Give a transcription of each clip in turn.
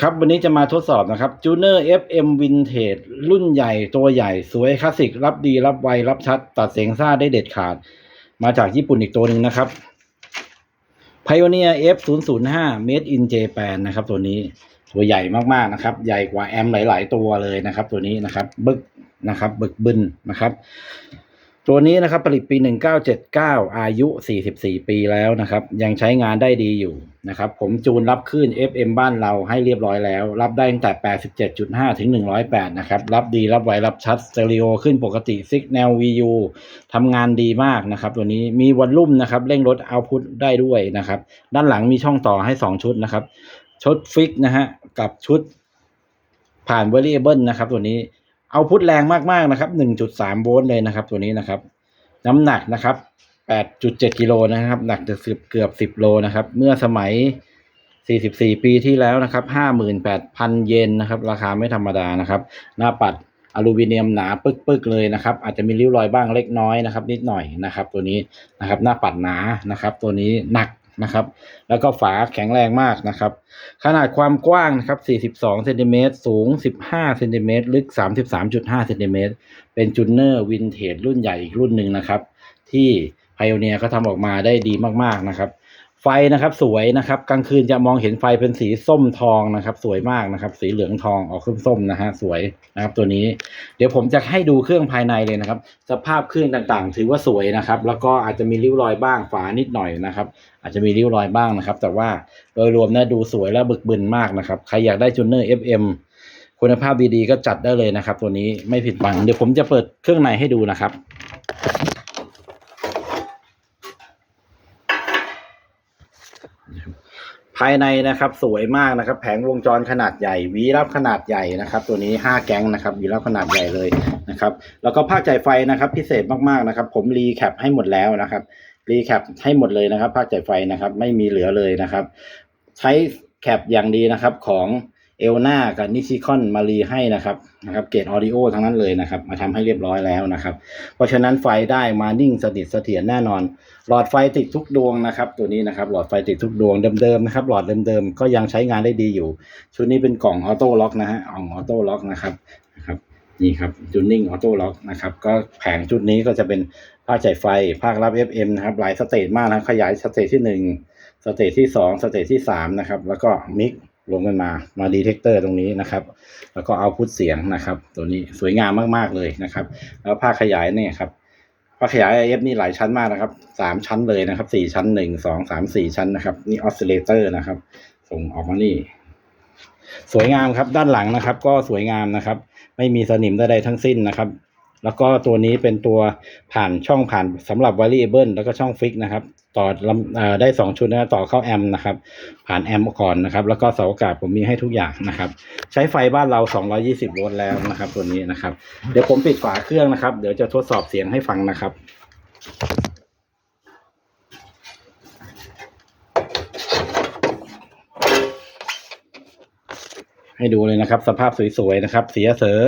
ครับวันนี้จะมาทดสอบนะครับ Juner FM Vintage รุ่นใหญ่ตัวใหญ่ สวยคลาสสิก รับดีรับไว รับชัด ตัดเสียงซ่าได้เด็ดขาด มาจากญี่ปุ่นอีกตัวหนึ่งนะครับ Pioneer F 0 0 5 Made in Japan นะครับ ตัวนี้ตัวใหญ่มากๆนะครับ ใหญ่กว่าแอมหลาย ๆ ตัวเลยนะครับ ตัวนี้นะครับ บึกนะครับ บึกบึนนะครับ ตัวนี้นะครับผลิตปี 1979 อายุ 44 ปีแล้วนะครับ ยังใช้งานได้ดีอยู่นะครับ ผมจูนรับคลื่น FM บ้านเราให้เรียบร้อยแล้ว รับได้ตั้งแต่ 87.5 ถึง 108 นะครับ รับดีรับไวรับชัดสเตอริโอขึ้นปกติ Signal VU ทำงานดีมากนะครับ ตัวนี้มีวอลลุ่มนะครับ เร่งลดเอาพุตได้ด้วยนะครับ ด้านหลังมีช่องต่อให้ 2 ชุดนะครับ ชุดฟิกนะฮะกับชุดผ่าน Variable นะครับ ตัวนี้ เอาพุทแรงมากๆนะครับ 1.3 โวลต์เลยนะครับ ตัวนี้นะครับ น้ำหนักนะครับ 8.7 กิโลนะครับ หนักจะสิบเกือบ 10 โลนะครับ เมื่อสมัย 44 ปีที่แล้วนะครับ 58,000 เยนนะครับ ราคาไม่ธรรมดานะครับ หน้าปัดอลูมิเนียมหนาปึกๆเลยนะครับ อาจจะมีริ้วรอยบ้างเล็กน้อยนะครับ นิดหน่อยนะครับ ตัวนี้นะครับ หน้าปัดหนานะครับ ตัวนี้หนัก นะครับ แล้วก็ฝาแข็งแรงมากนะครับ ขนาดความกว้างนะครับ 42 เซนติเมตร สูง 15 เซนติเมตร ลึก 33.5 เซนติเมตร เป็นจูเนอร์วินเทจรุ่นใหญ่อีกรุ่นหนึ่งนะครับ ที่ไพโอเนียเขาทำออกมาได้ดีมากๆนะครับ ไฟนะครับสวยนะครับ กลางคืนจะมองเห็นไฟเป็นสีส้มทองนะครับ สวยมากนะครับ สีเหลืองทองออกส้มๆนะฮะสวยนะครับ ตัวนี้ เดี๋ยวผมจะให้ดูเครื่องภายในเลยนะครับ สภาพเครื่องต่างๆ ถือว่าสวยนะครับ แล้วก็อาจจะมีริ้วรอยบ้างฝานิดหน่อยนะครับ อาจจะมีริ้วรอยบ้างนะครับ แต่ว่าโดยรวมนะดูสวยและบึกบึนมากนะครับใครอยากได้จูเนอร์ FM คุณภาพดีๆก็จัดได้เลยนะครับ ตัวนี้ไม่ผิดหวังเดี๋ยวผมจะเปิดเครื่องในให้ดูนะครับ ภายในนะครับสวยมากนะครับ แผงวงจรขนาดใหญ่วีรับขนาดใหญ่นะครับ ตัวนี้ห้าแก๊งนะครับวีรับขนาดใหญ่เลยนะครับแล้วก็ภาคจ่ายไฟนะครับ พิเศษมากๆนะครับ ผมรีแคปให้หมดแล้วนะครับรีแคปให้หมดเลยนะครับ ภาคจ่ายไฟนะครับ ไม่มีเหลือเลยนะครับ ใช้แคปอย่างดีนะครับของ เอลนากับนิซิคอนมารีให้นะครับนะครับเกรดออดิโอทั้งนั้นเลยนะครับ มาทำให้เรียบร้อยแล้วนะครับ เพราะฉะนั้นไฟได้มานิ่งสนิทเสถียรแน่นอน หลอดไฟติดทุกดวงนะครับ ตัวนี้นะครับ หลอดไฟติดทุกดวงเดิมๆนะครับ หลอดเดิมๆก็ยังใช้งานได้ดีอยู่ ชุดนี้เป็นกล่องออโต้ล็อกนะฮะกล่องออโต้ล็อกนะครับนะครับนี่ครับจูนนิ่งออโต้ล็อกนะครับก็แผงชุดนี้ก็จะเป็นภาคจ่ายไฟภาครับ FM นะครับหลายสเตจมากนะขยายสเตจที่หนึ่งสเตจที่สองสเตจที่สามนะครับแล้วก็มิก ลงกันมา มาดีเทคเตอร์ตรงนี้นะครับ แล้วก็เอาพุทเสียงนะครับ ตัวนี้สวยงามมากๆเลยนะครับ แล้วภาคขยายเนี่ยครับภาคขยาย IF นี่หลายชั้นมากนะครับสามชั้นเลยนะครับสี่ชั้นหนึ่งสองสามสี่ชั้นนะครับ นี่ออสซิเลเตอร์นะครับ ส่งออกมานี่ สวยงามครับด้านหลังนะครับ ก็สวยงามนะครับ ไม่มีสนิมใดๆทั้งสิ้นนะครับ แล้วก็ตัวนี้เป็นตัวผ่านช่องผ่านสำหรับ variable แล้วก็ช่องฟิกนะครับ ต่อลำเอ่อได้สองชุดนะต่อเข้าแอมป์นะครับ ผ่านแอมป์ก่อนนะครับ แล้วก็เสาอากาศผมมีให้ทุกอย่างนะครับ ใช้ไฟบ้านเรา 220 โวลต์แล้วนะครับ ตัวนี้นะครับ เดี๋ยวผมปิดฝาเครื่องนะครับ เดี๋ยวจะทดสอบเสียงให้ฟังนะครับให้ดูเลยนะครับ สภาพสวยๆนะครับ เสียเสือ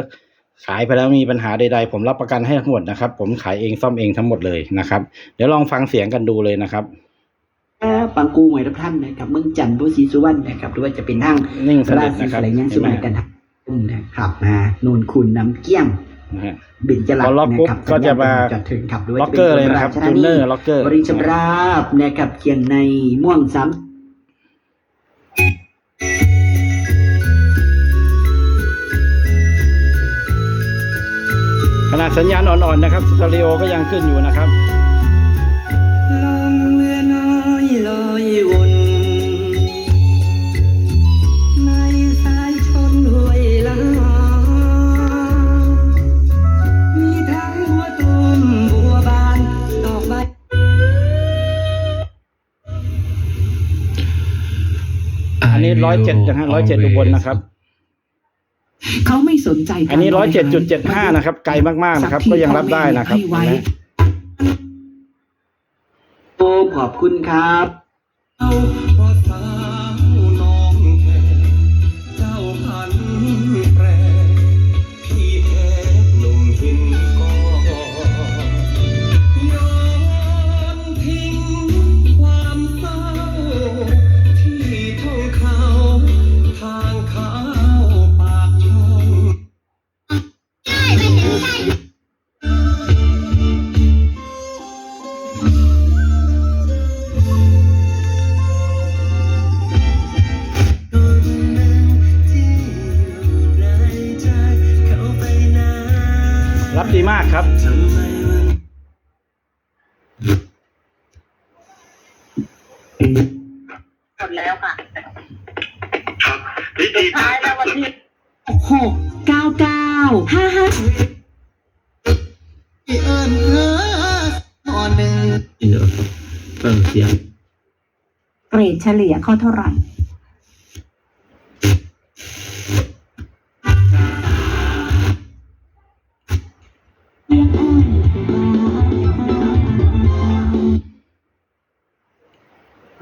ขายไปแล้วมีปัญหาใดๆ ผมรับประกันให้ทั้งหมดนะครับ ผมขายเองซ่อมเองทั้งหมดเลยนะครับ เดี๋ยวลองฟังเสียงกันดูเลยนะครับครับปังกูหวยทุกท่านนะครับเมืองจันทร์บุรีสุวรรณนะครับหรือว่าจะเป็นทางนิ่งสรานิทศีนะครับอะไรเงี้ยเห็สุนไหมวรรณกันครับนะครับมานูนคุณน้ำเกี้ยงนะฮะบินจลักพอล็อกนะปุ๊บครับก็จะมาจัดถึงครับหรือว่าล็อกเกอร์เลยนะครับจะจูเป็นเนอร์ล็อกเกอร์บริชำราบนะครับเคียงในม่วงสา ขนาดสัญญาณอ่อนๆนะครับสเตอริโอก็ยังขึ้นอยู่นะครับลองเรือน้อยลอยวนในสายชนห้วยลามีทั้งบัวตูมบัวบานดอกใบอันนี้ร้อยเจ็ดนะฮะร้อยเจ็ดอุบลนะครับ เขาไม่สนใจอันนี้ร้อยเจ็ดจุดเจ็ดห้านะครับ ไกลมากๆนะครับ ก็ยังรับได้นะครับให้ไว้เห็นไหมโอ้ขอบคุณครับ มากครับทำไมมันหมดแล้วค่ะครับนี่ดีท้ายแล้ววันที่หกเก้าเก้าห้าห้าเอิญเออตอนหนึ่ง เดี๋ยวเปิดเสียง เกรดเฉลี่ยเข้าเท่าไหร่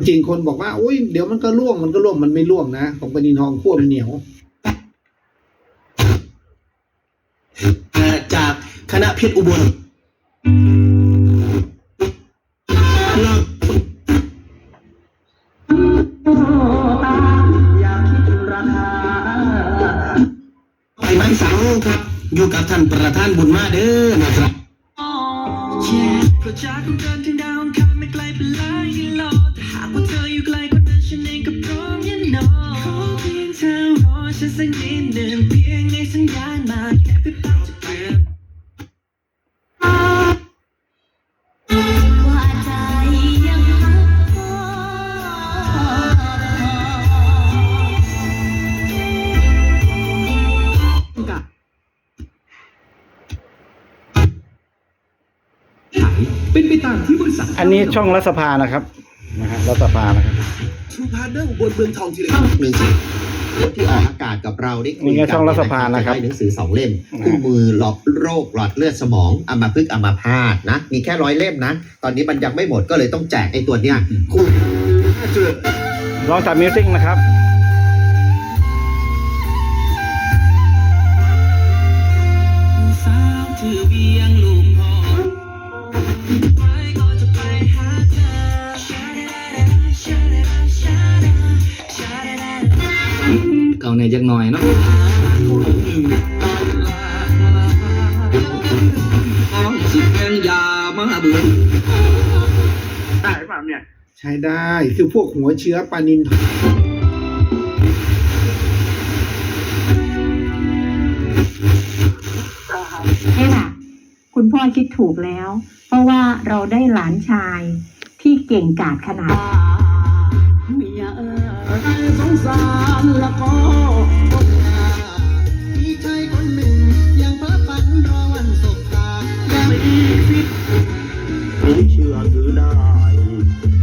จริงคนบอกว่าอุ้ยเดี๋ยวมันก็ร่วงมันก็ร่วงมันไม่ร่วงนะของปนินทองขั้วมันเหนียว จากคณะเพชรอุบลไปไม้สังครับ อยู่กับท่านประธานบุญมาเด้อนะครับ สักนิดหนึ่งเพียงให้สัญญาณมาแค่เพื่อเป่าจะเปลี่ยนว่าใจยังพักพอเป็นไปตามที่บริษัทอันนี้ช่องรัฐสภานะครับนะฮะรัฐสภานะครับ ทูพาร์เนอร์อุบลเมืองทองทีเดียวมีสิที่อ อกอากาศกับเราได้คุยนี่ไงกัช่องรัฐสภานะครับ จได้หนังสือสองเล่มนะฮะคู่มือหลอดโรคหลอดเลือดสมองอัมพฤกษ์อัมพาตนะ มีแค่ร้อยเล่มนะ ตอนนี้มันยังไม่หมดก็เลยต้องแจกไอ้ตัวเนี้ยคู่ลองจับมิวสิกนะครับ สาวถือเบียงลูก เก่าในจักหน่อยเนาะเอาสิแกงยามาเบื่อได้ป่ะเนี่ย ใช้ได้คือพวกหัวเชื้อปลานินทองนี่แหละคุณพ่อคิดถูกแล้ว เพราะว่าเราได้หลานชายที่เก่งกาจขนาดเมียเออ สงสารละก็มีใครคนหนึ่ง ยังเพ้อฝันรอวันสบตายังไม่ฟิตผมเชื่อถือได้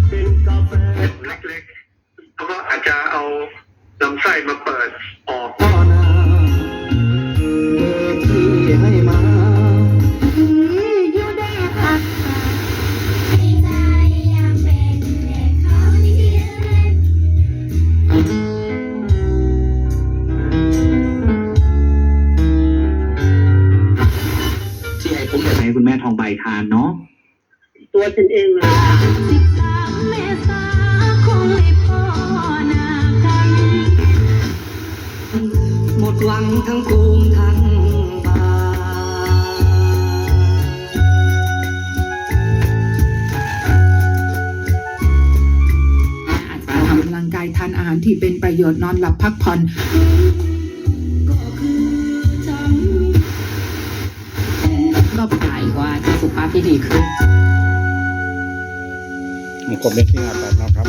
เป็นกาแฟเล็กๆแล้วก็อาจจะเอาลำไส้มา คุณแม่ทองใบทานเนาะตัวฉันเองเลยสิบสามเมษาคงไม่พอหน้ากัน หมดหวังทั้งภูมิทั้งบาอาจจะทำกำลังกายทานอาหารที่เป็นประโยชน์นอนหลับพักผ่อน หายว่าจะสุขภาพที่ดีขึ้นผมกดมิวสิกอัดไปนะครับ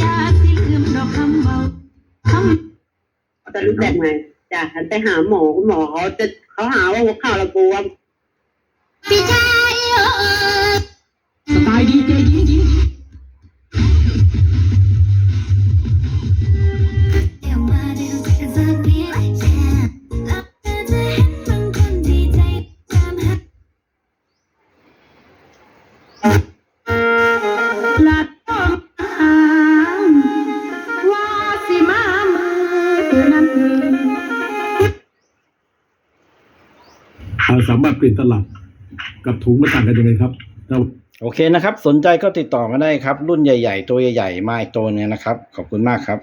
อยากสิลืมดอกคำเบาคำจะรู้แบบไงจ้ะฉันไปหาหมอคุณหมอเขาจะเขาหาว่าหัวเข่าเราบวมพี่ชายเออสไตล์ดีเจยิงยิง สามารถเปลี่ยนตลับกับถุงมันต่างกันยังไงครับเราโอเคนะครับ สนใจก็ติดต่อมาได้ครับ รุ่นใหญ่ ๆ ตัวใหญ่ๆมาอีกตัวนึงนะครับ ขอบคุณมากครับ